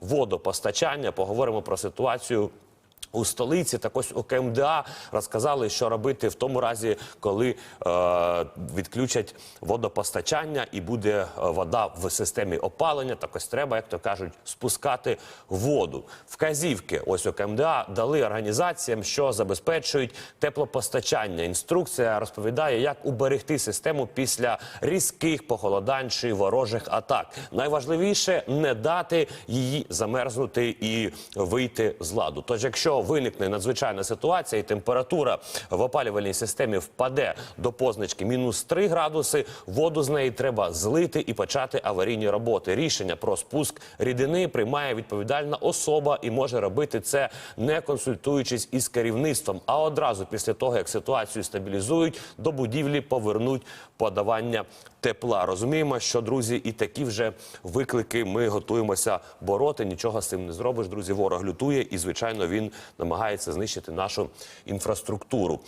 водопостачання. Поговоримо про ситуацію. У столиці так ось у КМДА розказали, що робити в тому разі, коли е, відключать водопостачання і буде е, вода в системі опалення. Так ось треба, як то кажуть, спускати воду. Вказівки ось у КМДА дали організаціям, що забезпечують теплопостачання. Інструкція розповідає, як уберегти систему після різких похолодань чи ворожих атак. Найважливіше не дати її замерзнути і вийти з ладу. Тож, виникне надзвичайна ситуація і температура в опалювальній системі впаде до позначки мінус 3 градуси, воду з неї треба злити і почати аварійні роботи. Рішення про спуск рідини приймає відповідальна особа і може робити це не консультуючись із керівництвом, а одразу після того, як ситуацію стабілізують, до будівлі повернуть подавання тепла. Розуміємо, що друзі, і такі вже виклики ми готуємося бороти. Нічого з цим не зробиш. Друзі, ворог лютує, і звичайно він намагається знищити нашу інфраструктуру.